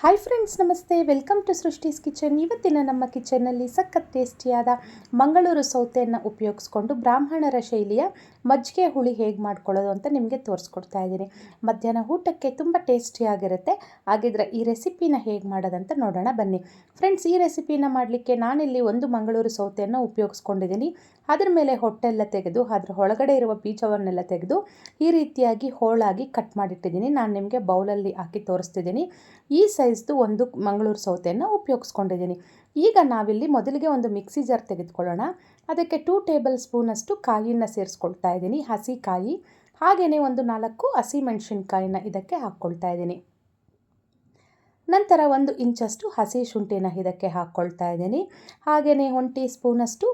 Hi friends ನಮಸ್ತೆ. Welcome to Srishti's kitchen ಇವತ್ತಿನ ನಮ್ಮ ಕಿಚನ್ನಲ್ಲಿ ಸಖತ್ ಟೇಸ್ಟಿಯಾದ ಮಂಗಳೂರು ಸೌತೆಯನ್ನು ಉಪಯೋಗಿಸ್ಕೊಂಡು ಬ್ರಾಹ್ಮಣರ ಶೈಲಿಯ ಮಜ್ಜಿಗೆ ಹುಳಿ ಹೇಗೆ ಮಾಡ್ಕೊಳ್ಳೋದು ಅಂತ ನಿಮಗೆ ತೋರಿಸ್ಕೊಡ್ತಾ ಇದ್ದೀನಿ. ಮಧ್ಯಾಹ್ನ ಊಟಕ್ಕೆ ತುಂಬ ಟೇಸ್ಟಿಯಾಗಿರುತ್ತೆ ಹಾಗಿದ್ರೆ ಈ ರೆಸಿಪಿನ ಹೇಗೆ ಮಾಡೋದಂತ ನೋಡೋಣ, ಬನ್ನಿ. ಫ್ರೆಂಡ್ಸ್ ಈ ರೆಸಿಪಿನ ಮಾಡಲಿಕ್ಕೆ ನಾನಿಲ್ಲಿ ಒಂದು ಮಂಗಳೂರು ಸೌತೆಯನ್ನು ಉಪಯೋಗಿಸ್ಕೊಂಡಿದ್ದೀನಿ. ಅದ್ರ ಮೇಲೆ ಹೊಟ್ಟೆಲ್ಲ ತೆಗೆದು, ಅದ್ರ ಒಳಗಡೆ ಇರುವ ಬೀಜವನ್ನೆಲ್ಲ ತೆಗೆದು, ಈ ರೀತಿಯಾಗಿ ಹೋಳಾಗಿ ಕಟ್ ಮಾಡಿಟ್ಟಿದ್ದೀನಿ. ನಾನು ನಿಮಗೆ ಬೌಲಲ್ಲಿ ಹಾಕಿ ತೋರಿಸ್ತಿದ್ದೀನಿ. ಈ ಸೈಜ್ದು ಒಂದು ಮಂಗಳೂರು ಸೌತೆಯನ್ನು ಉಪಯೋಗಿಸ್ಕೊಂಡಿದ್ದೀನಿ. ಈಗ ನಾವಿಲ್ಲಿ ಮೊದಲಿಗೆ ಒಂದು ಮಿಕ್ಸಿ ಜಾರ್ ತೆಗೆದುಕೊಳ್ಳೋಣ. ಅದಕ್ಕೆ ಟೂ ಟೇಬಲ್ ಸ್ಪೂನಷ್ಟು ಕಾಯಿನ ಸೇರಿಸ್ಕೊಳ್ತಾ ಇದ್ದೀನಿ. ಹಸಿ ಕಾಯಿ ಹಾಗೆಯೇ ಒಂದು ನಾಲ್ಕು ಹಸಿ ಮೆಣಸಿನ್ಕಾಯಿನ ಇದಕ್ಕೆ ಹಾಕ್ಕೊಳ್ತಾ ಇದ್ದೀನಿ. ನಂತರ ಒಂದು ಇಂಚಷ್ಟು ಹಸಿ ಶುಂಠಿನ ಇದಕ್ಕೆ ಹಾಕ್ಕೊಳ್ತಾ ಇದ್ದೀನಿ. ಹಾಗೆಯೇ ಒಂದು ಟೀ ಸ್ಪೂನಷ್ಟು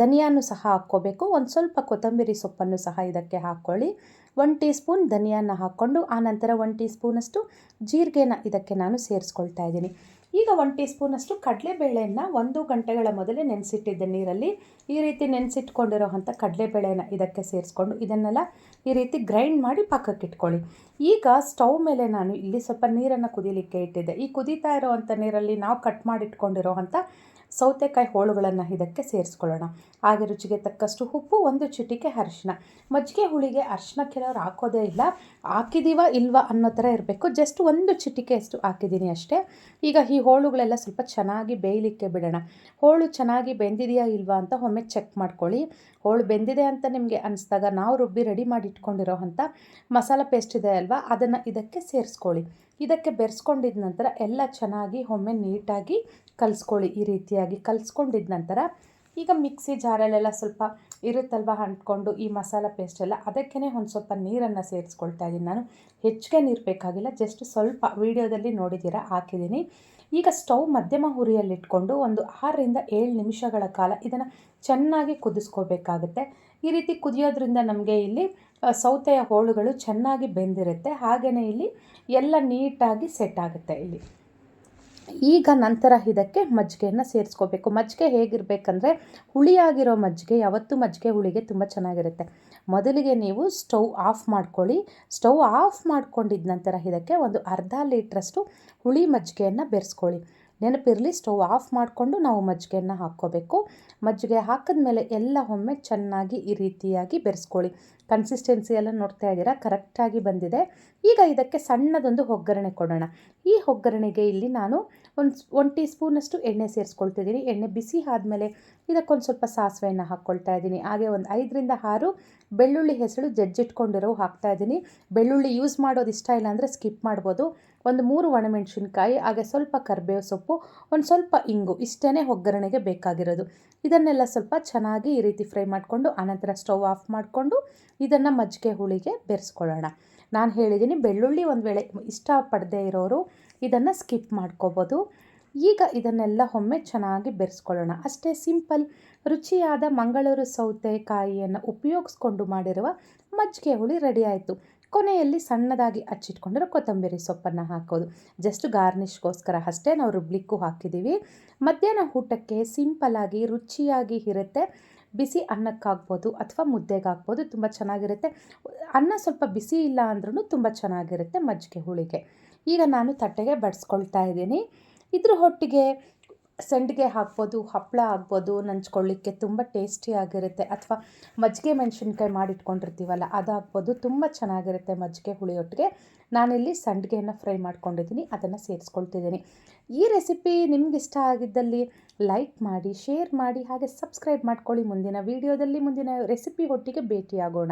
ಧನಿಯಾನು ಸಹ ಹಾಕ್ಕೋಬೇಕು. ಒಂದು ಸ್ವಲ್ಪ ಕೊತ್ತಂಬರಿ ಸೊಪ್ಪನ್ನು ಸಹ ಇದಕ್ಕೆ ಹಾಕ್ಕೊಳ್ಳಿ. ಒಂದು ಟೀ ಸ್ಪೂನ್ ಧನಿಯಾನ ಹಾಕ್ಕೊಂಡು ಆನಂತರ ಒಂದು ಟೀ ಸ್ಪೂನಷ್ಟು ಜೀರಿಗೆನ ಇದಕ್ಕೆ ನಾನು ಸೇರಿಸ್ಕೊಳ್ತಾ ಇದ್ದೀನಿ. ಈಗ ಒನ್ ಟೀ ಸ್ಪೂನಷ್ಟು ಕಡಲೆಬೇಳೆಯನ್ನು ಒಂದು ಗಂಟೆಗಳ ಮೊದಲೇ ನೆನೆಸಿಟ್ಟಿದ್ದೆ ನೀರಲ್ಲಿ ಈ ರೀತಿ ನೆನೆಸಿಟ್ಕೊಂಡಿರೋ ಅಂಥ ಕಡಲೆಬೇಳೆನ ಇದಕ್ಕೆ ಸೇರಿಸ್ಕೊಂಡು ಇದನ್ನೆಲ್ಲ ಈ ರೀತಿ ಗ್ರೈಂಡ್ ಮಾಡಿ ಪಕ್ಕಕ್ಕೆ ಇಟ್ಕೊಳ್ಳಿ. ಈಗ ಸ್ಟವ್ ಮೇಲೆ ನಾನು ಇಲ್ಲಿ ಸ್ವಲ್ಪ ನೀರನ್ನು ಕುದಿಲಿಕ್ಕೆ ಇಟ್ಟಿದ್ದೆ. ಈ ಕುದೀತಾ ಇರೋವಂಥ ನೀರಲ್ಲಿ ನಾವು ಕಟ್ ಮಾಡಿಟ್ಕೊಂಡಿರೋ ಅಂಥ ಸೌತೆಕಾಯಿ ಹೋಳುಗಳನ್ನು ಇದಕ್ಕೆ ಸೇರಿಸ್ಕೊಳ್ಳೋಣ. ಹಾಗೆ ರುಚಿಗೆ ತಕ್ಕಷ್ಟು ಉಪ್ಪು, ಒಂದು ಚಿಟಿಕೆ ಅರಿಶಿನ. ಮಜ್ಜಿಗೆ ಹುಳಿಗೆ ಅರಿಶಿನ ಕೆಲವರು ಹಾಕೋದೇ ಇಲ್ಲ. ಹಾಕಿದೀವ ಇಲ್ವಾ ಅನ್ನೋ ಥರ ಇರಬೇಕು. ಜಸ್ಟ್ ಒಂದು ಚಿಟಿಕೆಯಷ್ಟು ಹಾಕಿದ್ದೀನಿ ಅಷ್ಟೇ. ಈಗ ಈ ಹೋಳುಗಳೆಲ್ಲ ಸ್ವಲ್ಪ ಚೆನ್ನಾಗಿ ಬೇಯಲಿಕ್ಕೆ ಬಿಡೋಣ. ಹೋಳು ಚೆನ್ನಾಗಿ ಬೆಂದಿದೆಯಾ ಇಲ್ವಾ ಅಂತ ಒಮ್ಮೆ ಚೆಕ್ ಮಾಡ್ಕೊಳ್ಳಿ. ಹೋಳು ಬೆಂದಿದೆ ಅಂತ ನಿಮಗೆ ಅನಿಸ್ದಾಗ ನಾವು ರುಬ್ಬಿ ರೆಡಿ ಮಾಡಿ ಇಟ್ಕೊಂಡಿರೋ ಅಂಥ ಮಸಾಲ ಪೇಸ್ಟ್ ಇದೆ ಅಲ್ವಾ, ಅದನ್ನು ಇದಕ್ಕೆ ಸೇರಿಸ್ಕೊಳ್ಳಿ. ಇದಕ್ಕೆ ಬೆರೆಸ್ಕೊಂಡಿದ ನಂತರ ಎಲ್ಲ ಚೆನ್ನಾಗಿ ಒಮ್ಮೆ ನೀಟಾಗಿ ಕಲಿಸ್ಕೊಳ್ಳಿ, ಈ ರೀತಿಯಾಗಿ ಕಲಿಸ್ಕೊಂಡಿದ ನಂತರ ಈಗ ಮಿಕ್ಸಿ ಜಾರಲ್ಲೆಲ್ಲ ಸ್ವಲ್ಪ ಇರುತ್ತಲ್ವ ಅಂಟ್ಕೊಂಡು ಈ ಮಸಾಲ ಪೇಸ್ಟ್ ಎಲ್ಲ ಅದಕ್ಕೇ ಒಂದು ಸ್ವಲ್ಪ ನೀರನ್ನು ಸೇರಿಸ್ಕೊಳ್ತಾ ಇದ್ದೀನಿ ನಾನು. ಹೆಚ್ಚಿಗೆ ನೀರು ಬೇಕಾಗಿಲ್ಲ ಜಸ್ಟ್ ಸ್ವಲ್ಪ, ವೀಡಿಯೋದಲ್ಲಿ ನೋಡಿದ್ದೀರಾ, ಹಾಕಿದ್ದೀನಿ. ಈಗ ಸ್ಟವ್ ಮಧ್ಯಮ ಹುರಿಯಲ್ಲಿಟ್ಕೊಂಡು ಒಂದು ಆರರಿಂದ ಏಳು ನಿಮಿಷಗಳ ಕಾಲ ಇದನ್ನು ಚೆನ್ನಾಗಿ ಕುದಿಸ್ಕೋಬೇಕಾಗುತ್ತೆ. ಈ ರೀತಿ ಕುದಿಯೋದ್ರಿಂದ ನಮಗೆ ಇಲ್ಲಿ ಸೌತೆಯ ಹೋಳುಗಳು ಚೆನ್ನಾಗಿ ಬೆಂದಿರುತ್ತೆ. ಹಾಗೆಯೇ ಇಲ್ಲಿ ಎಲ್ಲ ನೀಟಾಗಿ ಸೆಟ್ ಆಗುತ್ತೆ ಇಲ್ಲಿ. ಈಗ ನಂತರ ಇದಕ್ಕೆ ಮಜ್ಜಿಗೆಯನ್ನು ಸೇರಿಸ್ಕೋಬೇಕು. ಮಜ್ಜಿಗೆ ಹೇಗಿರಬೇಕಂದ್ರೆ ಹುಳಿಯಾಗಿರೋ ಮಜ್ಜಿಗೆ ಯಾವತ್ತೂ ಮಜ್ಜಿಗೆ ಹುಳಿಗೆ ತುಂಬ ಚೆನ್ನಾಗಿರುತ್ತೆ. ಮೊದಲಿಗೆ ನೀವು ಸ್ಟವ್ ಆಫ್ ಮಾಡ್ಕೊಳ್ಳಿ. ಸ್ಟವ್ ಆಫ್ ಮಾಡ್ಕೊಂಡಿದ್ದ ನಂತರ ಇದಕ್ಕೆ ಒಂದು ಅರ್ಧ ಲೀಟ್ರಷ್ಟು ಹುಳಿ ಮಜ್ಜಿಗೆಯನ್ನು ಬೆರೆಸ್ಕೊಳ್ಳಿ. ನೆನಪಿರಲಿ, ಸ್ಟವ್ ಆಫ್ ಮಾಡಿಕೊಂಡು ನಾವು ಮಜ್ಜಿಗೆಯನ್ನು ಹಾಕ್ಕೋಬೇಕು. ಮಜ್ಜಿಗೆ ಹಾಕಿದ್ಮೇಲೆ ಎಲ್ಲ ಒಮ್ಮೆ ಚೆನ್ನಾಗಿ ಈ ರೀತಿಯಾಗಿ ಬೆರೆಸ್ಕೊಳ್ಳಿ. ಕನ್ಸಿಸ್ಟೆನ್ಸಿ ಎಲ್ಲ ನೋಡ್ತಾ ಇದ್ದೀರಾ? ಕರೆಕ್ಟಾಗಿ ಬಂದಿದೆ. ಈಗ ಇದಕ್ಕೆ ಸಣ್ಣದೊಂದು ಒಗ್ಗರಣೆ ಕೊಡೋಣ. ಈ ಒಗ್ಗರಣೆಗೆ ಇಲ್ಲಿ ನಾನು ಒಂದು ಒನ್ ಟೀ ಸ್ಪೂನಷ್ಟು ಎಣ್ಣೆ ಸೇರಿಸ್ಕೊಳ್ತಿದ್ದೀನಿ. ಎಣ್ಣೆ ಬಿಸಿ ಆದಮೇಲೆ ಇದಕ್ಕೊಂದು ಸ್ವಲ್ಪ ಸಾಸಿವೆಯನ್ನು ಹಾಕ್ಕೊಳ್ತಾ ಇದ್ದೀನಿ. ಹಾಗೆ ಒಂದು ಐದರಿಂದ ಆರು ಬೆಳ್ಳುಳ್ಳಿ ಹೆಸರು ಜಜ್ಜಿಟ್ಕೊಂಡಿರೋ ಹಾಕ್ತಾ ಇದ್ದೀನಿ. ಬೆಳ್ಳುಳ್ಳಿ ಯೂಸ್ ಮಾಡೋದು ಇಷ್ಟ ಇಲ್ಲ ಅಂದರೆ ಸ್ಕಿಪ್ ಮಾಡ್ಬೋದು. ಒಂದು ಮೂರು ಒಣಮೆಣಸಿನ್ಕಾಯಿ, ಹಾಗೆ ಸ್ವಲ್ಪ ಕರಿಬೇವು ಸೊಪ್ಪು, ಒಂದು ಸ್ವಲ್ಪ ಇಂಗು ಇಷ್ಟೇ ಒಗ್ಗರಣೆಗೆ ಬೇಕಾಗಿರೋದು. ಇದನ್ನೆಲ್ಲ ಸ್ವಲ್ಪ ಚೆನ್ನಾಗಿ ಈ ರೀತಿ ಫ್ರೈ ಮಾಡಿಕೊಂಡು, ಆನಂತರ ಸ್ಟವ್ ಆಫ್ ಮಾಡಿಕೊಂಡು ಇದನ್ನು ಮಜ್ಜಿಗೆ ಹುಳಿಗೆ ಬೆರೆಸ್ಕೊಳ್ಳೋಣ. ನಾನು ಹೇಳಿದ್ದೀನಿ ಬೆಳ್ಳುಳ್ಳಿ ಒಂದು ವೇಳೆ ಇಷ್ಟಪಡದೇ ಇರೋರು ಇದನ್ನು ಸ್ಕಿಪ್ ಮಾಡ್ಕೋಬೋದು. ಈಗ ಇದನ್ನೆಲ್ಲ ಒಮ್ಮೆ ಚೆನ್ನಾಗಿ ಬೆರೆಸ್ಕೊಳ್ಳೋಣ. ಅಷ್ಟೇ ಸಿಂಪಲ್ ರುಚಿಯಾದ ಮಂಗಳೂರು ಸೌತೆಕಾಯಿಯನ್ನು ಉಪಯೋಗಿಸ್ಕೊಂಡು ಮಾಡಿರುವ ಮಜ್ಜಿಗೆ ಹುಳಿ ರೆಡಿ ಆಯಿತು. ಕೊನೆಯಲ್ಲಿ ಸಣ್ಣದಾಗಿ ಹಚ್ಚಿಟ್ಕೊಂಡಿರೋ ಕೊತ್ತಂಬರಿ ಸೊಪ್ಪನ್ನು ಹಾಕೋದು. ಜಸ್ಟ್ ಗಾರ್ನಿಷ್ಗೋಸ್ಕರ ಅಷ್ಟೇ ನಾವು ರುಬ್ಲಿಕ್ಕೂ ಹಾಕಿದ್ದೀವಿ ಮಧ್ಯಾಹ್ನ ಊಟಕ್ಕೆ ಸಿಂಪಲಾಗಿ ರುಚಿಯಾಗಿ ಇರುತ್ತೆ. ಬಿಸಿ ಅನ್ನಕ್ಕಾಗ್ಬೋದು ಅಥವಾ ಮುದ್ದೆಗಾಗ್ಬೋದು ತುಂಬ ಚೆನ್ನಾಗಿರುತ್ತೆ. ಅನ್ನ ಸ್ವಲ್ಪ ಬಿಸಿ ಇಲ್ಲ ಅಂದ್ರೂ ತುಂಬ ಚೆನ್ನಾಗಿರುತ್ತೆ ಮಜ್ಜಿಗೆ ಹುಳಿಗೆ. ಈಗ ನಾನು ತಟ್ಟೆಗೆ ಬಡಿಸ್ಕೊಳ್ತಾ ಇದ್ದೀನಿ. ಇದ್ರ ಹೊಟ್ಟಿಗೆ ಸಂಡಿಗೆ ಹಾಕ್ಬೋದು, ಹಪ್ಪಳ ಆಗ್ಬೋದು, ನಂಚ್ಕೊಳ್ಳಿಕ್ಕೆ ತುಂಬ ಟೇಸ್ಟಿಯಾಗಿರುತ್ತೆ ಅಥವಾ ಮಜ್ಜಿಗೆ ಮೆಣಸಿನ್ಕಾಯಿ ಮಾಡಿಟ್ಕೊಂಡಿರ್ತೀವಲ್ಲ ಅದು ಹಾಕ್ಬೋದು ತುಂಬ ಚೆನ್ನಾಗಿರುತ್ತೆ ಮಜ್ಜಿಗೆ ಹುಳಿಯೊಟ್ಟಿಗೆ. ನಾನಿಲ್ಲಿ ಸಂಡಿಗೆಯನ್ನು ಫ್ರೈ ಮಾಡ್ಕೊಂಡಿದ್ದೀನಿ, ಅದನ್ನು ಸೇರಿಸ್ಕೊಳ್ತಿದ್ದೀನಿ. ಈ ರೆಸಿಪಿ ನಿಮ್ಗೆ ಇಷ್ಟ ಆಗಿದ್ದಲ್ಲಿ ಲೈಕ್ ಮಾಡಿ, ಶೇರ್ ಮಾಡಿ, ಹಾಗೆ ಸಬ್ಸ್ಕ್ರೈಬ್ ಮಾಡ್ಕೊಳ್ಳಿ. ಮುಂದಿನ ವೀಡಿಯೋದಲ್ಲಿ ಮುಂದಿನ ರೆಸಿಪಿ ಒಟ್ಟಿಗೆ ಭೇಟಿಯಾಗೋಣ.